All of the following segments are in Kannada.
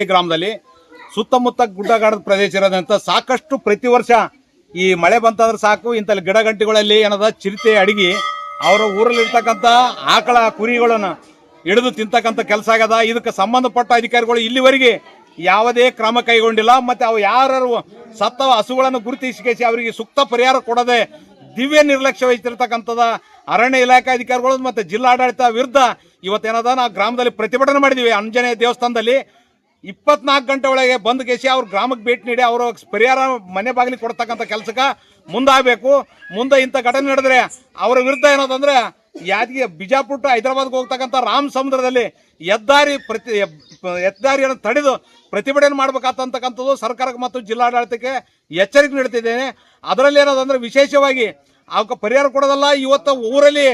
ಗ್ರಾಮದಲ್ಲಿ ಸುತ್ತಮುತ್ತ ಗುಡ್ಡಗಾಡದ ಪ್ರದೇಶ ಇರೋದಂತ ಸಾಕಷ್ಟು ಪ್ರತಿ ವರ್ಷ ಈ ಮಳೆ ಬಂತಂದ್ರೆ ಸಾಕು ಇಂಥಲ್ಲಿ ಗಿಡ ಗಂಟೆಗಳಲ್ಲಿ ಏನದ ಚಿರತೆ ಅಡಿಗೆ ಅವರ ಊರಲ್ಲಿ ಇರ್ತಕ್ಕಂಥ ಆಕಳ ಕುರಿಗಳನ್ನು ಹಿಡಿದು ತಿಂತಕ್ಕಂಥ ಕೆಲಸ ಆಗದ ಇದಕ್ಕೆ ಸಂಬಂಧಪಟ್ಟ ಅಧಿಕಾರಿಗಳು ಇಲ್ಲಿವರೆಗೆ ಯಾವುದೇ ಕ್ರಮ ಕೈಗೊಂಡಿಲ್ಲ. ಮತ್ತೆ ಅವು ಯಾರು ಸತ್ತವ ಹಸುಗಳನ್ನು ಗುರುತಿಸಿ ಅವರಿಗೆ ಸೂಕ್ತ ಪರಿಹಾರ ಕೊಡದೆ ದಿವ್ಯ ನಿರ್ಲಕ್ಷ್ಯ ವಹಿಸಿರ್ತಕ್ಕಂಥದ ಅರಣ್ಯ ಇಲಾಖೆ ಅಧಿಕಾರಿಗಳು ಮತ್ತೆ ಜಿಲ್ಲಾಡಳಿತ ವಿರುದ್ಧ ಇವತ್ತೇನದ ನಾವು ಗ್ರಾಮದಲ್ಲಿ ಪ್ರತಿಭಟನೆ ಮಾಡಿದ್ದೀವಿ ಅಂಜನೇಯ ದೇವಸ್ಥಾನದಲ್ಲಿ ಇಪ್ಪತ್ನಾಲ್ಕು ಗಂಟೆ ಒಳಗೆ ಬಂದ್ ಕೇಸಿ ಅವ್ರ ಗ್ರಾಮಕ್ಕೆ ಭೇಟಿ ನೀಡಿ ಅವರು ಪರಿಹಾರ ಮನೆ ಬಾಗಿಲಿಗೆ ಕೊಡ್ತಕ್ಕಂತ ಕೆಲಸಕ್ಕೆ ಮುಂದಾಗಬೇಕು. ಮುಂದೆ ಇಂಥ ಘಟನೆ ನಡೆದ್ರೆ ಅವರ ವಿರುದ್ಧ ಏನದಂದ್ರೆ ಯಾದಗಿ ಬಿಜಾಪುರ ಟು ಹೈದರಾಬಾದ್ಗೆ ಹೋಗ್ತಕ್ಕಂಥ ರಾಮ ಸಮುದ್ರದಲ್ಲಿ ಹೆದ್ದಾರಿ ಪ್ರತಿ ಹೆದ್ದಾರಿಯನ್ನು ತಡೆದು ಪ್ರತಿಭಟನೆ ಮಾಡ್ಬೇಕಾಗ್ತಕ್ಕಂಥದ್ದು ಸರ್ಕಾರಕ್ಕೆ ಮತ್ತು ಜಿಲ್ಲಾಡಳಿತಕ್ಕೆ ಎಚ್ಚರಿಕೆ ನೀಡುತ್ತಿದ್ದೇನೆ. ಅದರಲ್ಲಿ ಏನಂತಂದ್ರೆ ವಿಶೇಷವಾಗಿ ಅವಕ್ಕೆ ಪರಿಹಾರ ಕೊಡೋದಲ್ಲ, ಇವತ್ತು ಊರಲ್ಲಿ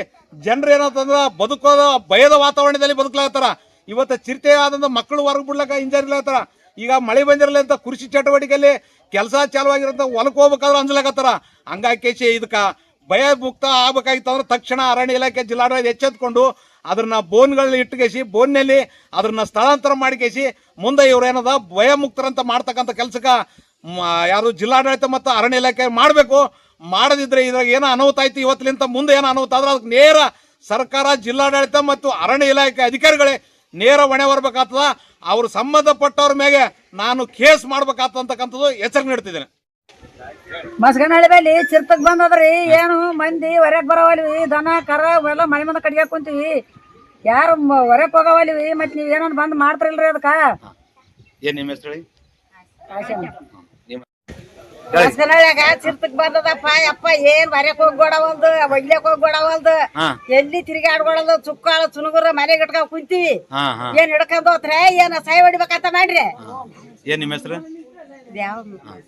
ಜನರು ಏನಂತಂದ್ರೆ ಬದುಕೋದ ಭಯದ ವಾತಾವರಣದಲ್ಲಿ ಬದುಕಲಾಗತ್ತಾರ ಇವತ್ತು ಚಿರತೆ ಆದಂಥ ಮಕ್ಕಳು ಹೊರಗೆ ಬಿಡ್ಲಕ್ಕ ಈಗ ಮಳೆ ಬಂದಿರಲಿ ಅಂತ ಕೃಷಿ ಚಟುವಟಿಕೆಯಲ್ಲಿ ಕೆಲಸ ಚಾಲುವಾಗಿರೋಂಥ ಹೊಲಕ್ಕೆ ಹೋಗ್ಬೇಕಾದ್ರೆ ಅಂಜಲಾಗತ್ತಾರ ಹಂಗಾಕೇಶಿ ಇದಕ್ಕೆ ಭಯ ಮುಕ್ತ ಆಗ್ಬೇಕಾಗಿತ್ತು ಅಂದ್ರೆ ತಕ್ಷಣ ಅರಣ್ಯ ಇಲಾಖೆ ಜಿಲ್ಲಾಡಳಿತ ಎಚ್ಚೆತ್ಕೊಂಡು ಅದನ್ನ ಬೋನ್ಗಳನ್ನ ಇಟ್ಟುಕೇಸಿ ಬೋನ್ನಲ್ಲಿ ಅದನ್ನ ಸ್ಥಳಾಂತರ ಮಾಡಿಕೇಸಿ ಮುಂದೆ ಇವ್ರು ಏನದ ಭಯ ಮುಕ್ತರಂತ ಮಾಡ್ತಕ್ಕಂಥ ಕೆಲಸಕ್ಕೆ ಯಾರು ಜಿಲ್ಲಾಡಳಿತ ಮತ್ತು ಅರಣ್ಯ ಇಲಾಖೆ ಮಾಡಬೇಕು. ಮಾಡದಿದ್ರೆ ಇದ್ರಾಗ ಏನೋ ಅನಾಹುತ ಆಯ್ತು ಇವತ್ತಿಲಿಂದ ಮುಂದೆ ಏನೋ ಅನಾಹುತ ಆದ್ರೆ ಅದಕ್ಕೆ ನೇರ ಸರ್ಕಾರ, ಜಿಲ್ಲಾಡಳಿತ ಮತ್ತು ಅರಣ್ಯ ಇಲಾಖೆ ಅಧಿಕಾರಿಗಳೇ ನೇರ ಹೊಣೆ ಬರ್ಬೇಕಾಗ್ತದ. ಅವ್ರು ಸಂಬಂಧಪಟ್ಟವ್ರ ಮೇಲೆ ನಾನು ಕೇಸ್ ಮಾಡ್ಬೇಕಾಗ್ತಕ್ಕಂಥದ್ದು ಎಚ್ಚರಿಕೆ ನೀಡ್ತಿದ್ದೇನೆ. ಮಸ್ಗನಹಳ್ಳಿ ಬಲ್ಲಿ ಚಿರ್ತಕ್ ಬಂದದ್ರಿ ಏನು ಮಂದಿ ಹೊರಕ್ ಬರವಲ್ವಿ ದನ ಕರ ಎಲ್ಲ ಮನೆ ಮುಂದೆ ಕಟ್ಗ್ಯಾಕ ಕುಂತೀವಿ. ಯಾರು ಹೊರಕ್ ಹೋಗವಲ್ವಿ ಮತ್ತೆ ನೀವ್ ಏನೋ ಬಂದ್ ಮಾಡ್ತಿರಲ್ರಿ ಅದಕ್ಕ ಏನ್ ನಿಮ್ಮ ಹೆಸರು ಹೇಳಿ ಮಸ್ಗನಹಳ್ಳಿಯಾಗ ಚಿರ್ತಕ್ ಬಂದದಪ್ಪ ಅಪ್ಪ ಏನ್ ಹೊರಕ್ ಹೋಗ್ಬೇಡವಲ್ದು ಒಯ್ಲಕ್ ಹೋಗ್ಬೇಡವಲ್ದು. ಹಾ. ಎಲ್ಲಿ ತಿರುಗಾಡ್ಕೊಳದು ಚುಕ್ಕಾಳ ಚುನುಗುರ ಮನೆಗೆ ಇಟ್ಕೊಂಡ್ ಕುಂತೀವಿ. ಏನ್ ಹಿಡ್ಕೊಂಡ್ ಹೋತ್ರೆ? ಏನ್ ಸಾಯಿ ಹೊಡಿಬೇಕಂತ ಮಾಡ್ರಿ? ಏನ್ ನಿಮ್ಮ ಹೆಸರು?